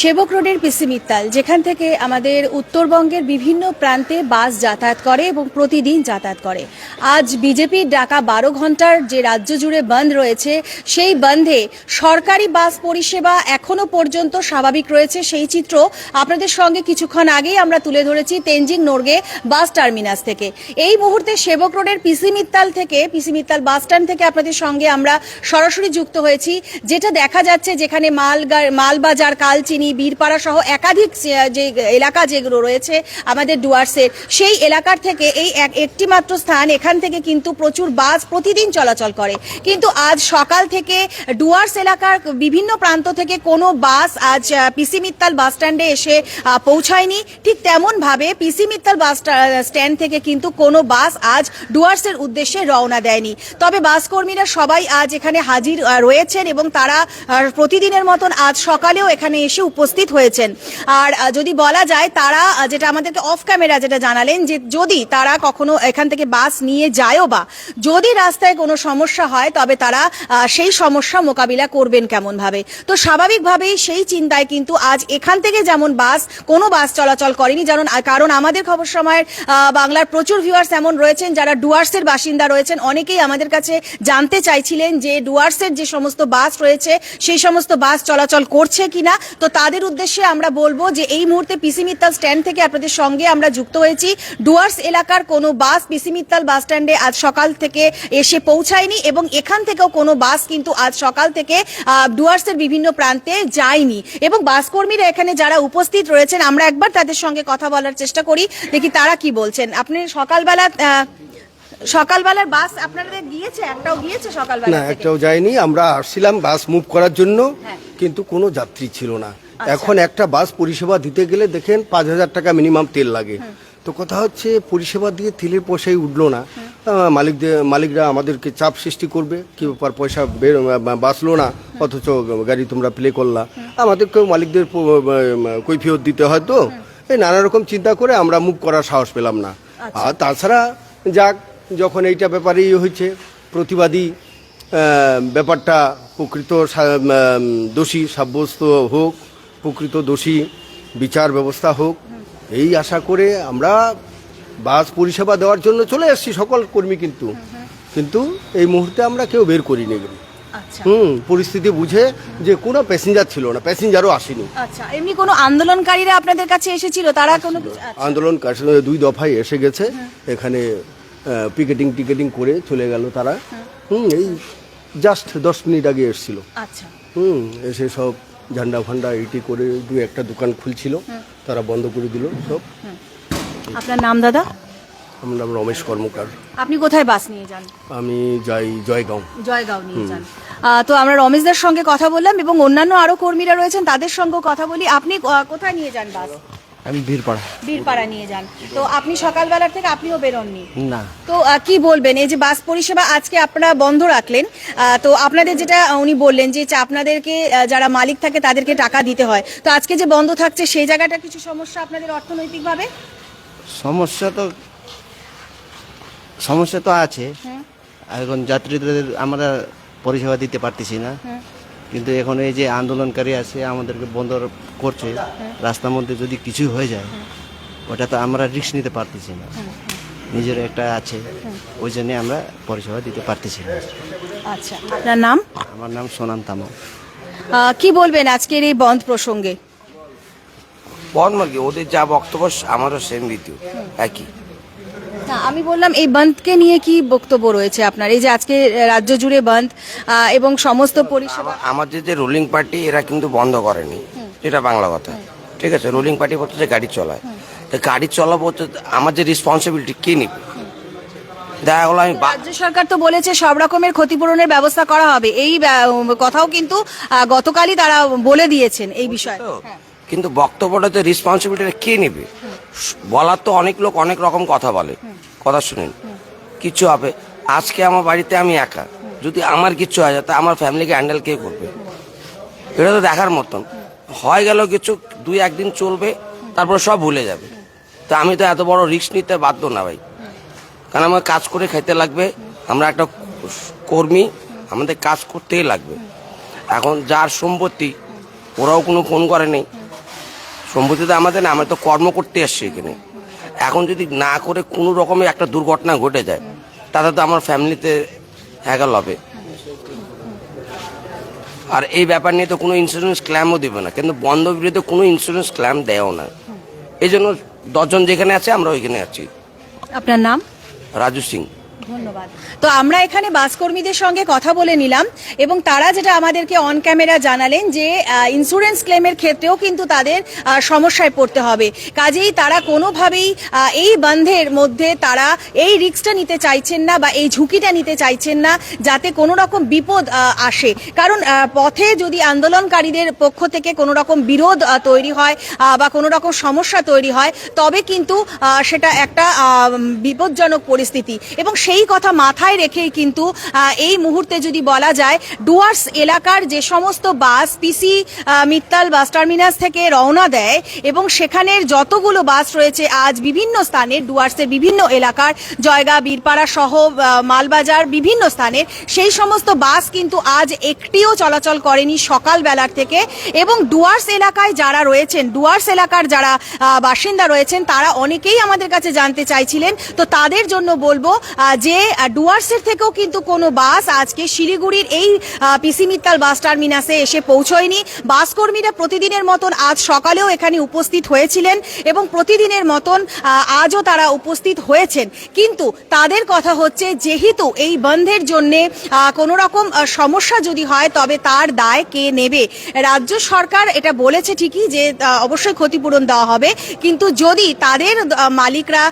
সেবক রোডের পিসি মিত্তাল যেখান থেকে আমাদের উত্তরবঙ্গের বিভিন্ন প্রান্তে বাস যাতায়াত করে এবং প্রতিদিন যাতায়াত করে। আজ বিজেপির ডাকা বারো ঘণ্টার যে রাজ্য জুড়ে বন্ধ রয়েছে, সেই বন্ধে সরকারি বাস পরিষেবা এখনও পর্যন্ত স্বাভাবিক রয়েছে। সেই চিত্র আপনাদের সঙ্গে কিছুক্ষণ আগেই আমরা তুলে ধরেছি তেনজিং নোরগে বাস টার্মিনাস থেকে। এই মুহূর্তে সেবক রোডের পিসি মিত্তাল থেকে পিসি মিত্তাল বাস স্ট্যান্ড থেকে আপনাদের সঙ্গে আমরা সরাসরি যুক্ত হয়েছি, যেটা দেখা যাচ্ছে যেখানে মালগার মালবাজার, কালচিনি বীরপাড়া সহ একাধিক যে- এলাকা যেগুলো রয়েছে আমাদের ডুয়ার্সের, সেই এলাকার থেকে এই একটি মাত্র স্থান, এখান থেকে কিন্তু প্রচুর বাস প্রতিদিন চলাচল করে। কিন্তু আজ সকাল থেকে ডুয়ার্স এলাকার বিভিন্ন প্রান্ত থেকে কোনো বাস আজ পিসি মিত্তাল বাস স্ট্যান্ডে এসে পৌঁছায়নি। ঠিক তেমন ভাবে পিসি মিত্তাল বাস স্টা- স্ট্যান্ড থেকে কিন্তু কোনো বাস আজ ডুয়ার্সের উদ্দেশ্যে রওনা দেয়নি। তবে বাস কর্মীরা সবাই আজ এখানে হাজির রয়েছেন এবং তারা প্রতিদিনের মতন আজ সকালেও এখানে এসে উপস্থিত হয়েছেন। আর যদি বলা যায় তারা যেটা আমাদেরকে অফ ক্যামেরা যেটা জানালেন যে যদি তারা কখনো এখান থেকে বাস নিয়ে যায়ও বা যদি রাস্তায় কোনো সমস্যা হয়, তবে তারা সেই সমস্যা মোকাবিলা করবেন কেমন ভাবে তো স্বাভাবিকভাবেই সেই চিন্তায় কিন্তু আজ এখান থেকে যেমন বাস, কোনো বাস চলাচল করেনি। যেমন কারণ আমাদের খবর সময়ের বাংলার প্রচুর ভিউয়ার্স এমন রয়েছেন যারা ডুয়ার্সের বাসিন্দা রয়েছেন। অনেকেই আমাদের কাছে জানতে চাইছিলেন যে ডুয়ার্সের যে সমস্ত বাস রয়েছে, সেই সমস্ত বাস চলাচল করছে কিনা। তো তাদের উদ্দেশ্যে আমরা বলব যে এই মুহূর্তে পিসি মিত্তাল স্ট্যান্ড থেকে আপনাদের সঙ্গে আমরা যুক্ত হয়েছি। ডুয়ার্স এলাকার কোনো বাস পিসি মিত্তাল বাস স্ট্যান্ডে আজ সকাল থেকে এসে পৌঁছায়নি এবং এখান থেকেও কোনো বাস কিন্তু আজ সকাল থেকে ডুয়ার্সের বিভিন্ন প্রান্তে যায়নি। এবং বাস কর্মীরা এখানে যারা উপস্থিত রয়েছেন আমরা একবার তাদের সঙ্গে কথা বলার চেষ্টা করি। দেখি তারা কি বলছেন। আপনি সকালবেলা সকালবেলার বাস আপনাদের গিয়েছে একটাও গিয়েছে সকালবেলা না একটাও যায়নি। আমরা আসছিলাম বাস মুভ করার জন্য হ্যাঁ। কিন্তু কোনো যাত্রী ছিল না। এখন একটা বাস পরিষেবা দিতে গেলে দেখেন পাঁচ হাজার টাকা মিনিমাম তেল লাগে। তো কথা হচ্ছে পরিষেবা দিয়ে তেলের পয়সাই উঠল না। মালিকদের মালিকরা আমাদেরকে চাপ সৃষ্টি করবে কি ব্যাপার পয়সা বের বাঁচলো না অথচ গাড়ি তোমরা প্লে করলা। আমাদেরকেও মালিকদের কৈফিয়ত দিতে হয় তো। এই নানা রকম চিন্তা করে আমরা মুখ করার সাহস পেলাম না। আর তাছাড়া যাক যখন এইটা ব্যাপারেই হয়েছে প্রতিবাদী ব্যাপারটা প্রকৃত দোষী সাব্যস্ত হোক প্রকৃত দোষী বিচার ব্যবস্থা হোক এই আশা করে আমরা বাস পরিষেবা দেওয়ার জন্য চলে এসেছি সকল কর্মী কিন্তু। কিন্তু এই মুহূর্তে আমরা কেউ বের করিনি। আচ্ছা। হুম পরিস্থিতি বুঝে যে কোনো প্যাসেঞ্জার ছিল না প্যাসেঞ্জারও আসেনি। আচ্ছা এমনি কোনো আন্দোলনকারীরা আপনাদের কাছে এসেছিল? তারা কোনো আচ্ছা। আন্দোলন দুই দফায় এসে গেছে। এখানে পিকেটিং টিকেটিং করে চলে গেল তারা। হুম। এই জাস্ট দশ মিনিট আগে এসেছিল। আচ্ছা। হুম এসে সব ঝান্ডা ফান্ডা এইটি করে দু একটা দোকান খুলছিল তারা বন্ধ করে দিল সব। আপনার নাম দাদা? আমার নাম রমেশ কর্মকার। আপনি কোথায় বাস নিয়ে যান? আমি যাই জয়গাঁও। জয়গাঁও নিয়ে যান। তো আমরা রমেশদের সঙ্গে কথা বললাম এবং অন্যান্য আরও কর্মীরা রয়েছেন তাদের সঙ্গে কথা বলি। আপনি কোথায় নিয়ে যান বাস? আমি বীরপাড়া। বীরপাড়া নিয়ে যান। তো আপনি সকালবেলার থেকে আপনিও বেরোননি? না। তো কি বলবেন? এই যে বাস পরিষেবা আজকে আপনারা বন্ধ রাখলেন তো আপনাদের যেটা উনি বললেন যে আপনাদেরকে যারা মালিক থাকে তাদেরকে টাকা দিতে হয়। তো আজকে যে বন্ধ থাকছে সেই জায়গাটা কিছু সমস্যা আপনাদের অর্থনৈতিকভাবে? সমস্যা তো সমস্যা তো আছে। এখন যাত্রীদের আমরা পরিষেবা দিতে পারতেছি না। কিন্তু এখন এই যে আন্দোলনকারী আছে আমাদেরকে বন্ধ করছে রাস্তার মধ্যে যদি কিছু হয়ে যায় ওটা তো আমরা রিস্ক নিতে পারতেছি না। নিজের একটা আছে ওই জন্যে আমরা পরিষেবা দিতে পারতেছি না। আচ্ছা আপনার নাম? আমার নাম সোনাম আহ, কি বলবেন আজকের এই বন্ধ প্রসঙ্গে? বন মুরগি ওদের যা বক্তব্য আমারও সেম রীতি একই। না আমি বললাম এই বন্ধকে নিয়ে কি বক্তব্য রয়েছে আপনার? এই যে আজকে রাজ্য জুড়ে বন্ধ এবং সমস্ত পরিষেবা আমাদের যে রুলিং পার্টি এরা কিন্তু বন্ধ করেনি। এটা বাংলা কথা। ঠিক আছে রুলিং পার্টি বলতে যে গাড়ি চলায়। তো গাড়ি চলাবো তো আমার যে রেসপন্সিবিলিটি কে নিবে? দেখা গেলো আমি রাজ্য সরকার তো বলেছে সব রকমের ক্ষতিপূরণের ব্যবস্থা করা হবে। এই কথাও কিন্তু গতকালই তারা বলে দিয়েছেন এই বিষয়ে। তো, কিন্তু বক্তব্যটা যে রেসপন্সিবিলিটিটা কে নেবে? বলার তো অনেক লোক অনেক রকম কথা বলে। কথা শুনেন। কিছু হবে। আজকে আমার বাড়িতে আমি একা। যদি আমার কিছু হয় তা আমার ফ্যামিলিকে হ্যান্ডেল কে করবে? এটা তো দেখার মতন। হয়ে গেল কিছু দুই একদিন চলবে তারপর সব ভুলে যাবে। তো আমি তো এত বড় রিস্ক নিতে বাধ্য না ভাই। কারণ আমার কাজ করে খেতে লাগবে আমরা একটা কর্মী আমাদের কাজ করতেই লাগবে। এখন যার সম্পত্তি ওরাও কোনো ফোন করে নেই সম্পত্তি তো আমাদের না আমরা তো কর্ম করতে আসছি এখানে। এখন যদি না করে কোনো রকমের একটা দুর্ঘটনা ঘটে যায় তাতে তো আমার ফ্যামিলিতে হ্যাগাল হবে। আর এই ব্যাপার নিয়ে তো কোনো ইন্স্যুরেন্স ক্লেমও দেবে না কিন্তু বন্ধ বিরুদ্ধে কোনো ইন্স্যুরেন্স ক্লেম দেয়ও না। এই জন্য দশজন যেখানে আছে আমরা ওইখানে আছি। আপনার নাম? রাজু সিং। ধন্যবাদ। তো আমরা এখানে বাসকর্মীদের সঙ্গে কথা বলে নিলাম এবং তারা যেটা আমাদেরকে অন ক্যামেরা জানালেন যে ইন্স্যুরেন্স ক্লেমের ক্ষেত্রেও কিন্তু তাদের সমস্যায় পড়তে হবে। কাজেই তারা কোনোভাবেই এই বন্ধের মধ্যে তারা এই রিক্সটা নিতে চাইছেন না বা এই ঝুঁকিটা নিতে চাইছেন না যাতে কোনো রকম বিপদ আসে। কারণ পথে যদি আন্দোলনকারীদের পক্ষ থেকে কোনো রকম বিরোধ তৈরি হয় বা কোনো রকম সমস্যা তৈরি হয়, তবে কিন্তু সেটা একটা বিপজ্জনক পরিস্থিতি। এবং সেই কথা মাথায় রেখেই কিন্তু এই মুহূর্তে যদি বলা যায়, ডুয়ার্স এলাকার যে সমস্ত বাস পিসি মিত্তাল বাস টার্মিনাস থেকে রওনা দেয় এবং সেখানের যতগুলো বাস রয়েছে আজ বিভিন্ন স্থানে, ডুয়ার্সের বিভিন্ন এলাকার, জয়গা, বীরপাড়া সহ মালবাজার বিভিন্ন স্থানের সেই সমস্ত বাস কিন্তু আজ একটিও চলাচল করেনি সকালবেলার থেকে এবং ডুয়ার্স এলাকায় যারা রয়েছেন, ডুয়ার্স এলাকার যারা বাসিন্দা রয়েছেন, তারা অনেকেই আমাদের কাছে জানতে চাইছিলেন। তো তাদের জন্য বলব যে ডুয়ার্সের থেকেও কিন্তু কোনো বাস আজকে শিলিগুড়ির এই পিসি মিত্তাল বাস টার্মিনাসে এসে পৌঁছয়নি। বাস কর্মীরা প্রতিদিনের মতন আজ সকালেও এখানে উপস্থিত হয়েছিলেন এবং প্রতিদিনের মতন আজও তারা উপস্থিত হয়েছেন। কিন্তু তাদের কথা হচ্ছে, যেহেতু এই বন্ধের জন্য কোনো রকম সমস্যা যদি হয়, তবে তার দায় কে নেবে? রাজ্য সরকার এটা বলেছে ঠিকই যে অবশ্যই ক্ষতিপূরণ দেওয়া হবে। কিন্তু যদি তাদের মালিকরা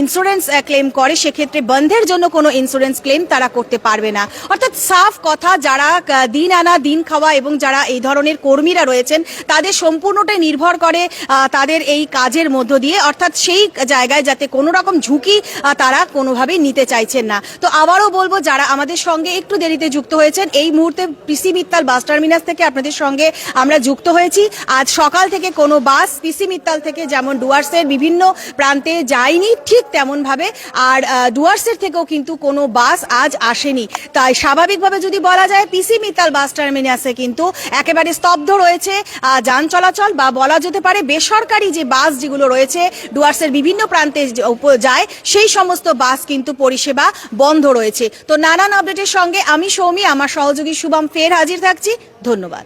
ইন্স্যুরেন্স ক্লেম করে, সেক্ষেত্রে বন্ধের জন্য কোনো ইন্স্যুরেন্স ক্লেম তারা করতে পারবে না। অর্থাৎ সাফ কথা, যারা দিন আনা, দিন খাওয়া এবং যারা এই ধরনের কর্মীরা রয়েছেন, তাদের সম্পূর্ণটাই নির্ভর করে তাদের এই কাজের মধ্য দিয়ে। অর্থাৎ সেই জায়গায় যাতে কোনো রকম ঝুঁকি তারা কোনোভাবেই নিতে চাইছেন না। তো আবারও বলব, যারা আমাদের সঙ্গে একটু দেরিতে যুক্ত হয়েছেন, এই মুহূর্তে পিসি মিত্তাল বাস টার্মিনাস থেকে আপনাদের সঙ্গে আমরা যুক্ত হয়েছি। আজ সকাল থেকে কোনো বাস পিসি মিত্তাল থেকে যেমন ডুয়ার্সের বিভিন্ন প্রান্তে যায়নি, ঠিক তেমনভাবে। আর ডুয়ার্সের থেকেও কিন্তু কোনো বাস আজ আসেনি। তাই স্বাভাবিকভাবে যদি বলা যায় পিসি মিতাল বাস টার্মিনাসে কিন্তু একেবারে স্তব্ধ রয়েছে। যান চলাচল বা বলা যেতে পারে, বেসরকারি যে বাস যেগুলো রয়েছে, ডুয়ার্সের বিভিন্ন প্রান্তে যায়, সেই সমস্ত বাস কিন্তু পরিষেবা বন্ধ রয়েছে। তো নানান আপডেটের সঙ্গে আমি সৌমি, আমার সহযোগী শুভম ফের হাজির থাকছি। ধন্যবাদ।